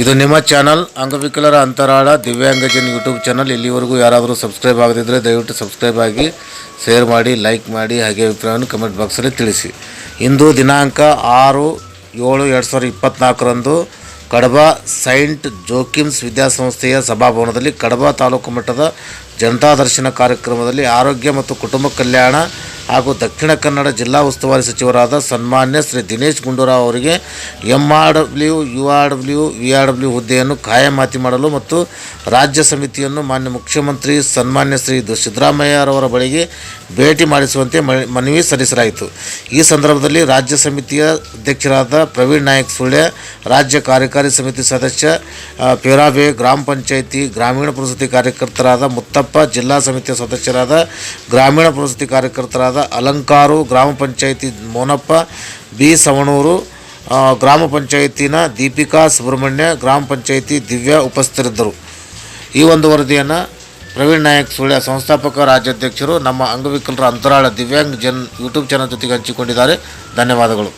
ಇದು ನಿಮ್ಮ ಚಾನಲ್ ಅಂಗವಿಕಲರ ಅಂತರಾಳ ದಿವ್ಯಾಂಗಜನ್ ಯೂಟ್ಯೂಬ್ ಚಾನಲ್. ಇಲ್ಲಿವರೆಗೂ ಯಾರಾದರೂ ಸಬ್ಸ್ಕ್ರೈಬ್ ಆಗದಿದ್ದರೆ ದಯವಿಟ್ಟು ಸಬ್ಸ್ಕ್ರೈಬ್ ಆಗಿ, ಶೇರ್ ಮಾಡಿ, ಲೈಕ್ ಮಾಡಿ, ಹಾಗೆ ಅಭಿಪ್ರಾಯವನ್ನು ಕಮೆಂಟ್ ಬಾಕ್ಸಲ್ಲಿ ತಿಳಿಸಿ. ಇಂದು ದಿನಾಂಕ ಆರು ಏಳು ಎರಡು ಸಾವಿರದ ಇಪ್ಪತ್ತ್ನಾಲ್ಕರಂದು ಕಡಬ ಸೈಂಟ್ ಜೋಕಿಮ್ಸ್ ವಿದ್ಯಾಸಂಸ್ಥೆಯ ಸಭಾಭವನದಲ್ಲಿ ಕಡಬ ತಾಲೂಕು ಮಟ್ಟದ ಜನತಾ ದರ್ಶನ ಕಾರ್ಯಕ್ರಮದಲ್ಲಿ ಆರೋಗ್ಯ ಮತ್ತು ಕುಟುಂಬ ಕಲ್ಯಾಣ ಹಾಗೂ ದಕ್ಷಿಣ ಕನ್ನಡ ಜಿಲ್ಲಾ ಉಸ್ತುವಾರಿ ಸಚಿವರಾದ ಸನ್ಮಾನ್ಯ ಶ್ರೀ ದಿನೇಶ್ ಗುಂಡೂರಾವ್ ಅವರಿಗೆ M R W U R W V R W ಹುದ್ದೆಯನ್ನು ಕಾಯಮಾತಿ ಮಾಡಲು ಮತ್ತು ರಾಜ್ಯ ಸಮಿತಿಯನ್ನು ಮಾನ್ಯ ಮುಖ್ಯಮಂತ್ರಿ ಸನ್ಮಾನ್ಯ ಶ್ರೀ ಸಿದ್ದರಾಮಯ್ಯರವರ ಬಳಿಗೆ ಭೇಟಿ ಮಾಡಿಸುವಂತೆ ಮನವಿ ಸಲ್ಲಿಸಲಾಯಿತು. ಈ ಸಂದರ್ಭದಲ್ಲಿ ರಾಜ್ಯ ಸಮಿತಿಯ ಅಧ್ಯಕ್ಷರಾದ ಪ್ರವೀಣ್ ನಾಯಕ್ ಸುಳ್ಯ, ರಾಜ್ಯ ಕಾರ್ಯಕಾರಿ ಸಮಿತಿ ಸದಸ್ಯ ಪೇರಾಬೆ ಗ್ರಾಮ ಪಂಚಾಯಿತಿ, ಗ್ರಾಮೀಣ ಪುರಸತಿ ಕಾರ್ಯಕರ್ತರಾದ ಮುತ್ತಪ್ಪ ಜಿಲ್ಲಾ ಸಮಿತಿಯ ಸದಸ್ಯರಾದ ಗ್ರಾಮೀಣ ಪುರಸತಿ ಕಾರ್ಯಕರ್ತರಾದ ಅಲಂಕಾರು, ಗ್ರಾಮ ಪಂಚಾಯಿತಿ ಮೋನಪ್ಪ, ಬಿ ಸವಣೂರು ಗ್ರಾಮ ಪಂಚಾಯಿತಿನ ದೀಪಿಕಾ ಸುಬ್ರಹ್ಮಣ್ಯ, ಗ್ರಾಮ ಪಂಚಾಯಿತಿ ದಿವ್ಯಾ ಉಪಸ್ಥಿತರಿದ್ದರು. ಈ ಒಂದು ವರದಿಯನ್ನು ಪ್ರವೀಣ್ ನಾಯಕ್ ಸುಳ್ಯ ಸಂಸ್ಥಾಪಕ, ರಾಜ್ಯಾಧ್ಯಕ್ಷರು ನಮ್ಮ ಅಂಗವಿಕಲರ ಅಂತರಾಳ ದಿವ್ಯಾಂಗ್ ಜನ್ ಯೂಟ್ಯೂಬ್ ಚಾನಲ್ ಜೊತೆಗೆ ಹಂಚಿಕೊಂಡಿದ್ದಾರೆ. ಧನ್ಯವಾದಗಳು.